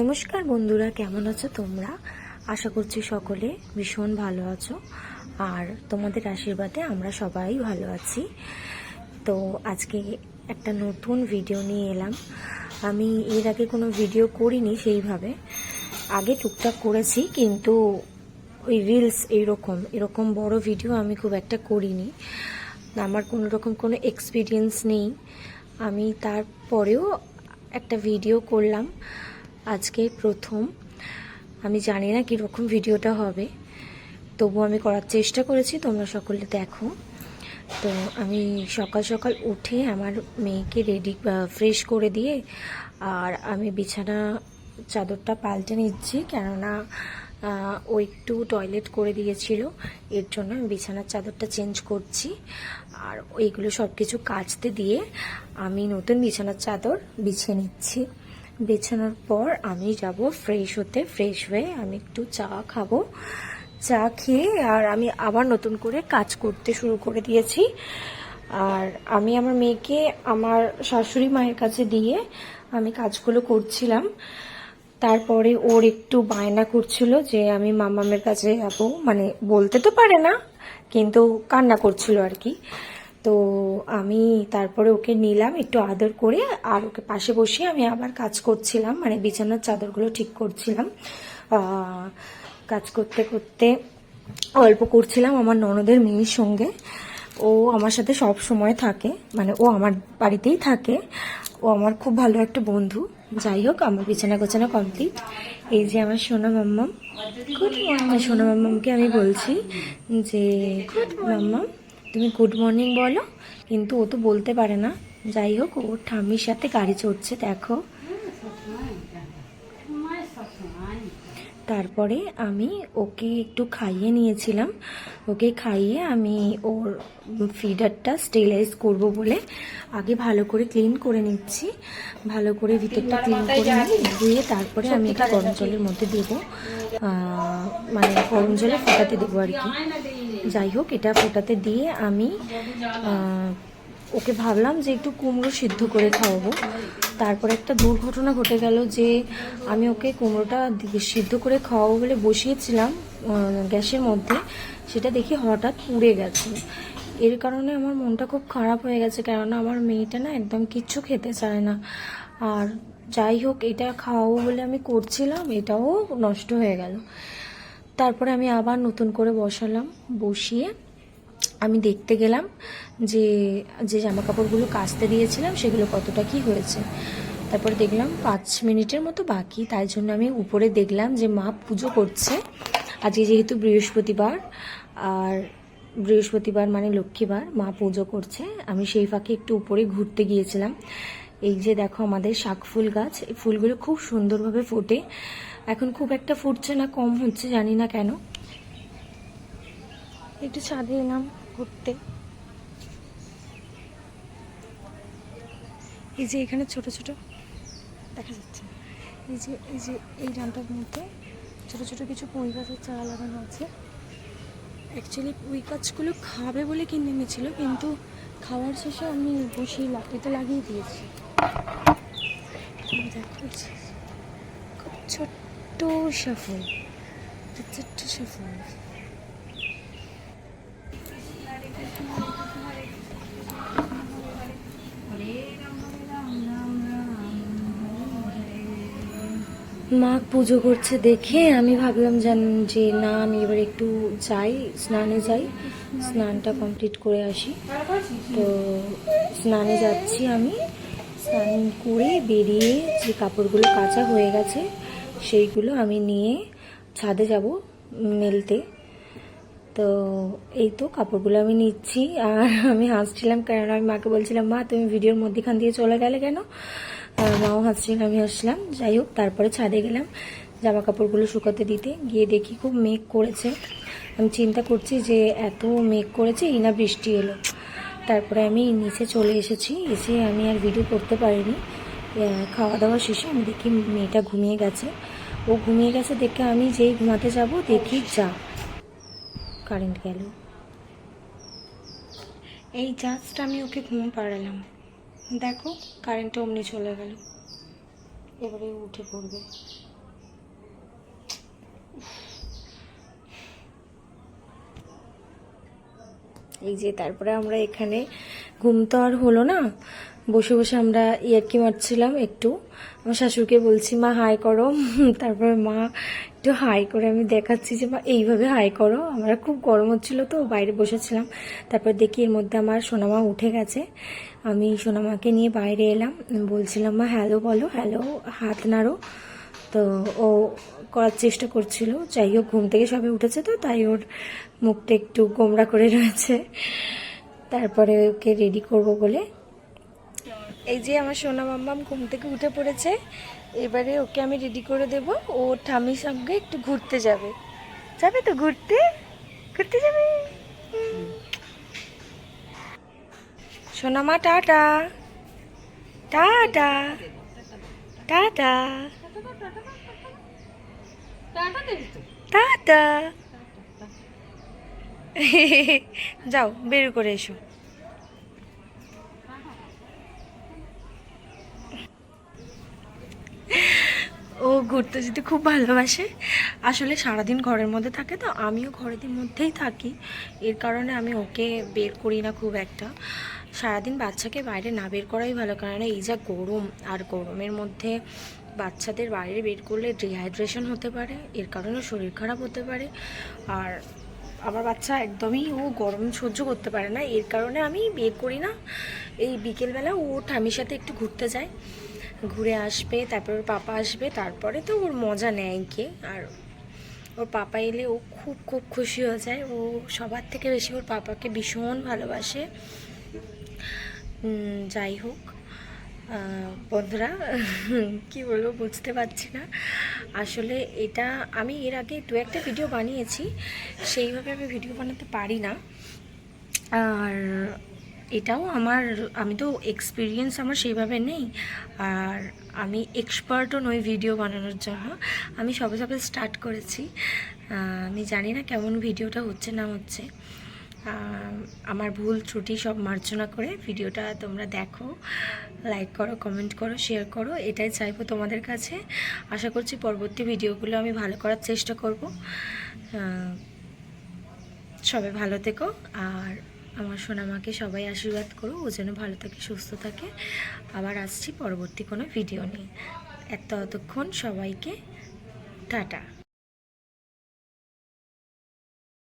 নমস্কার বন্ধুরা, কেমন আছো তোমরা? আশা করছি সকলে ভীষণ ভালো আছো। আর তোমাদের আশীর্বাদে আমরা সবাই ভালো আছি। তো আজকে একটা নতুন ভিডিও নিয়ে এলাম। আমি এর আগে কোনো ভিডিও করিনি সেইভাবে। আগে টুকটাক করেছি, কিন্তু ওই রিলস এইরকম, এরকম বড় ভিডিও আমি খুব একটা করিনি। আমার কোনো রকম কোনো এক্সপিরিয়েন্স নেই। আমি তারপরেও একটা ভিডিও করলাম। আজকে প্রথম। আমি জানি না কীরকম ভিডিওটা হবে। তবু আমি করার চেষ্টা করেছি, তোমরা সকলে দেখো। তো আমি সকাল সকাল উঠে আমার মেয়েকে রেডি ফ্রেশ করে দিয়ে আর আমি বিছানা চাদরটা পাল্টে নিচ্ছি, কেননা ও একটু টয়লেট করে দিয়েছিল। এর জন্য আমি বিছানার চাদরটা চেঞ্জ করছি। আর ওইগুলো সব কিছু কাচতে দিয়ে আমি নতুন বিছানার চাদর বিছিয়ে নিচ্ছি। বিছানোর পর আমি যাব ফ্রেশ হতে ফ্রেশ হয়ে আমি একটু চা খাব। চা খেয়ে আর আমি আবার নতুন করে কাজ করতে শুরু করে দিয়েছি। আর আমি আমার মেয়েকে আমার শাশুড়ি মায়ের কাছে দিয়ে আমি কাজগুলো করছিলাম। তারপরে ওর একটু বায়না করছিল যে আমি মামামের কাছে যাব। মানে বলতে তো পারে না, কিন্তু কান্না করছিল আর কি। তো আমি তারপরে ওকে নিলাম একটু আদর করে, আর ওকে পাশে বসিয়ে আমি আবার কাজ করছিলাম মানে বিছানার চাদরগুলো ঠিক করছিলাম। কাজ করতে করতে অল্প করছিলাম আমার ননদের মেয়ের সঙ্গে। ও আমার সাথে সব সময় থাকে মানে ও আমার বাড়িতেই থাকে। ও আমার খুব ভালো একটা বন্ধু। যাই হোক, আমার বিছানা গোছানা কমপ্লিট। এই যে আমার সোনা মাম্মাম। গুড সোনা মাম্মামকে আমি বলছি যে, মাম্মাম তুমি গুড মর্নিং বলো, কিন্তু ও তো বলতে পারে না। যাই হোক ওর ঠাম্মির সাথে গাড়ি চড়ছে, দেখো। তারপরে আমি ওকে একটু খাইয়ে নিয়েছিলাম। ওকে খাইয়ে আমি ওর ফিডারটা স্টেলাইজ করব বলে আগে ভালো করে ক্লিন করে নিচ্ছি। ভালো করে ভিতরটা ক্লিন করে ধুয়ে তারপরে আমি এটা গরম জলের মধ্যে দেবো। মানে গরম জলে ফোটাতে দেবো আর কি। যাই হোক, এটা ফোটাতে দিয়ে আমি ওকে ভাবলাম যে একটু কুমড়ো সিদ্ধ করে খাওয়াবো। তারপর একটা দুর্ঘটনা ঘটে গেল যে আমি ওকে কুমড়োটা সিদ্ধ করে খাওয়াবো বলে বসিয়েছিলাম গ্যাসের মধ্যে। সেটা দেখি হঠাৎ পুড়ে গেছে। এর কারণে আমার মনটা খুব খারাপ হয়ে গেছে, কেননা আমার মেয়েটা না একদম কিচ্ছু খেতে চায় না। আর যাই হোক, এটা খাওয়াবো বলে আমি করছিলাম, এটাও নষ্ট হয়ে গেল। তারপরে আমি আবার নতুন করে বসালাম, বসিয়ে আমি দেখতে গেলাম যে যে জামা কাপড়গুলো কাচতে দিয়েছিলাম সেগুলো কতটা কি হয়েছে। তারপরে দেখলাম পাঁচ মিনিটের মতো বাকি, তাই জন্য আমি উপরে দেখলাম যে মা পুজো করছে। আজকে যেহেতু বৃহস্পতিবার, আর বৃহস্পতিবার মানে লক্ষ্মীবার, মা পুজো করছে। আমি সেই ফাঁকে একটু উপরে ঘুরতে গিয়েছিলাম। এই যে দেখো আমাদের শাক ফুল গাছ, এই ফুলগুলো খুব সুন্দরভাবে ফোটে। এখন খুব একটা ফুটছে না, কম হচ্ছে, জানি না কেন। একটু ছাদে এলাম ঘুরতে। এই যে এখানে ছোট ছোট, দেখা যাচ্ছে। এই যে এই যে, এই ডানটার মধ্যে ছোট ছোট কিছু পুঁই গাছের চারা লাগানো আছে। অ্যাকচুয়ালি পুঁই গাছগুলো খাবে বলে কিনে এনেছিল, কিন্তু খাওয়ার শেষে আমি বসেই লাকড়িতে লাগিয়ে দিয়েছি। খুব ছোট্ট সাফল ছোট্ট সাফল মা পুজো করছে দেখে আমি ভাবলাম জান যে, না, আমি এবার একটু যাই, স্নানে যাই। স্নানটা কমপ্লিট করে আসি। তো স্নানে যাচ্ছি আমি। স্নান করে বেরিয়ে যে কাপড়গুলো কাঁচা হয়ে গেছে, সেইগুলো আমি নিয়ে ছাদে যাব মেলতে। তো এই তো কাপড়গুলো আমি নিচ্ছি। আর আমি হাসছিলাম কারণ আমি মাকে বলছিলাম, মা, তুমি ভিডিওর মধ্যেখান দিয়ে চলে গেলে কেন? মাও হাসছিল আমি হাসলাম যাই হোক, তারপরে ছাদে গেলাম, জামা কাপড়গুলো শুকাতে দিতে। গিয়ে দেখি খুব মেঘ করেছে। আমি চিন্তা করছি যে এত মেঘ করেছে, এই না বৃষ্টি এলো। তারপরে আমি নিচে চলে এসেছি, এসে আমি আর ভিডিও করতে পারিনি। খাওয়া দাওয়া শেষে আমি দেখি মেয়েটা ঘুমিয়ে গেছে। ও ঘুমিয়ে গেছে দেখে আমি যেই ঘুমাতে যাব, দেখি যা। কারেন্ট গেল। এই জাস্ট আমি ওকে ঘুম পাড়ালাম। দেখো কারেন্টটা অমনি চলে গেল। এবারে উঠে পড়বে। এই যে তারপরে আমরা এখানে ঘুম তো আর হলো না। বসে বসে আমরা ইয়ার্কি মারছিলাম একটু। আমার শাশুড়িকে বলছি, মা, হাই করো। তারপরে মা একটু হাই করে আমি দেখাচ্ছি যে, মা, এইভাবে হাই করো। আমরা খুব গরম হচ্ছিল তো, বাইরে বসেছিলাম। তারপর দেখি এর মধ্যে আমার সোনামা উঠে গেছে। আমি সোনামাকে নিয়ে বাইরে এলাম। বলছিলাম, মা, হ্যালো বলো, হ্যালো, হাত নাড়ো। তো ও করার চেষ্টা করছিল। যাই হোক, ঘুম থেকে সবে উঠেছে তো, তাই ওর মুখটা একটু গোমরা করে রয়েছে। তারপরে ওকে রেডি করব বলে। এই যে আমার সোনা মাম্মাম ঘুম থেকে উঠে পড়েছে, এবারে ওকে আমি রেডি করে দেব। ও ঠামির সঙ্গে একটু ঘুরতে যাবে। যাবে তো ঘুরতে? ঘুরতে যাবে। সোনামা টাটা। টাটা। টাটা। যাও, বের করে এসো। ও ঘুরতে যেতে খুব ভালোবাসে। আসলে সারাদিন ঘরের মধ্যে থাকে তো, আমিও ঘরের মধ্যেই থাকি। এর কারণে আমি ওকে বের করি না খুব একটা। সারাদিন বাচ্চাকে বাইরে না বের করাই ভালো কারণ এই যা গরম, আর গরমের মধ্যে বাচ্চাদের বাইরে বের করলে ডিহাইড্রেশন হতে পারে, এর কারণে শরীর খারাপ হতে পারে। আর আমার বাচ্চা একদমই ও গরম সহ্য করতে পারে না, এর কারণে আমি বের করি না। এই বিকেলবেলা ও ঠামির সাথে একটু ঘুরতে যায়। ঘুরে আসবে, তারপর ওর পাপা আসবে, তারপরে তো ওর মজা নেয় কে আর ওর পাপা এলে ও খুব খুব খুশি হয়ে যায়। ও সবার থেকে বেশি ওর পাপাকে ভীষণ ভালোবাসে। যাই হোক। বন্ধুরা, কি বলব, বুঝতে পারছি না। আসলে এটা আমি এর আগে দু একটা ভিডিও বানিয়েছি, সেইভাবে আমি ভিডিও বানাতে পারি না। আর এটাও আমার, আমি তো এক্সপিরিয়েন্স আমার সেইভাবে নেই। আর আমি এক্সপার্টও নই ভিডিও বানানোর জন্য। আমি সবে সবে স্টার্ট করেছি। আমি জানি না কেমন ভিডিওটা হচ্ছে না হচ্ছে। আমার ভুল ত্রুটি সব মার্জনা করে ভিডিওটা তোমরা দেখো লাইক করো কমেন্ট করো শেয়ার করো, এটাই চাইব তোমাদের কাছে। আশা করছি পরবর্তী ভিডিওগুলো আমি ভালো করার চেষ্টা করব। সবাই ভালো থেকো, আর আমার সোনামাকে সবাই আশীর্বাদ করো, ও যেন ভালো থাকে, সুস্থ থাকে। আবার আসছি পরবর্তী কোনো ভিডিও নিয়ে। এত ততক্ষণ সবাইকে টাটা।